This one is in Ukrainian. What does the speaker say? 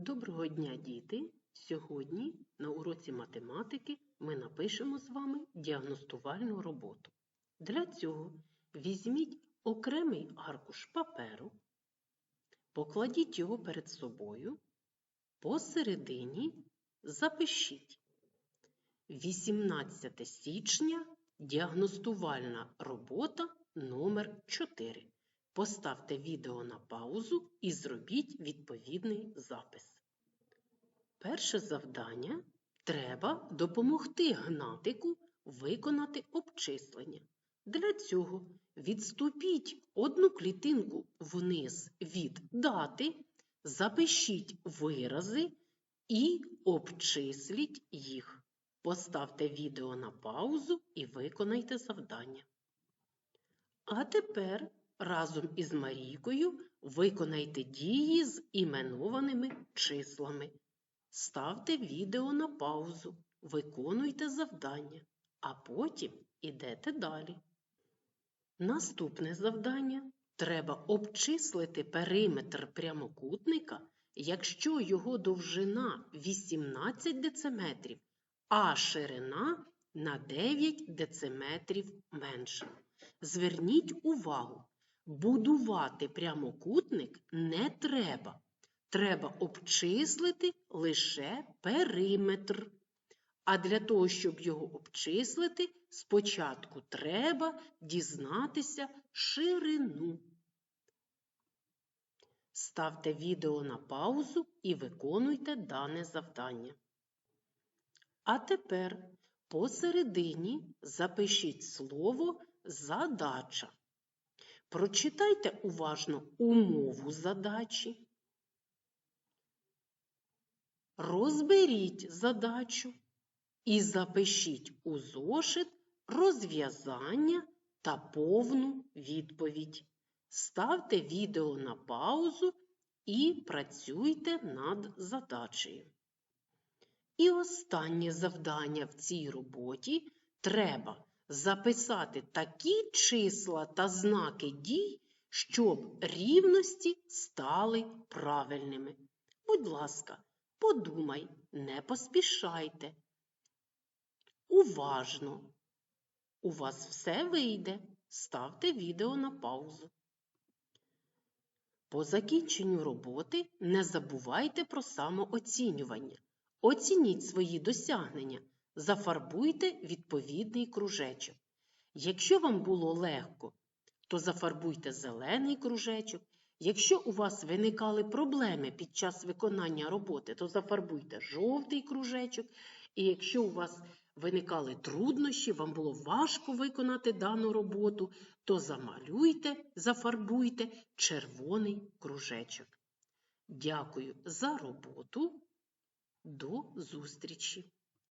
Доброго дня, діти! Сьогодні на уроці математики ми напишемо з вами діагностувальну роботу. Для цього візьміть окремий аркуш паперу, покладіть його перед собою, посередині запишіть 18 січня діагностувальна робота номер 4 Поставте відео на паузу і зробіть відповідний запис. Перше завдання треба допомогти гнатику виконати обчислення. Для цього відступіть одну клітинку вниз від дати, запишіть вирази і обчисліть їх. Поставте відео на паузу і виконайте завдання. А тепер разом із Марійкою виконайте дії з іменованими числами. Ставте відео на паузу, виконуйте завдання, а потім ідете далі. Наступне завдання треба обчислити периметр прямокутника, якщо його довжина 18 дециметрів, а ширина на 9 дециметрів менша. Зверніть увагу, будувати прямокутник не треба. Треба обчислити лише периметр. А для того, щоб його обчислити, спочатку треба дізнатися ширину. Ставте відео на паузу і виконуйте дане завдання. А тепер посередині запишіть слово задача. Прочитайте уважно умову задачі. Розберіть задачу і запишіть у зошит розв'язання та повну відповідь. Ставте відео на паузу і працюйте над задачею. І останнє завдання в цій роботі треба записати такі числа та знаки дій, щоб рівності стали правильними. Будь ласка, подумай, не поспішайте. Уважно. У вас все вийде. Ставте відео на паузу. По закінченню роботи не забувайте про самооцінювання. Оцініть свої досягнення зафарбуйте відповідний кружечок. Якщо вам було легко, то зафарбуйте зелений кружечок. Якщо у вас виникали проблеми під час виконання роботи, то зафарбуйте жовтий кружечок. І якщо у вас виникали труднощі, вам було важко виконати дану роботу, то замалюйте, зафарбуйте червоний кружечок. Дякую за роботу. До зустрічі!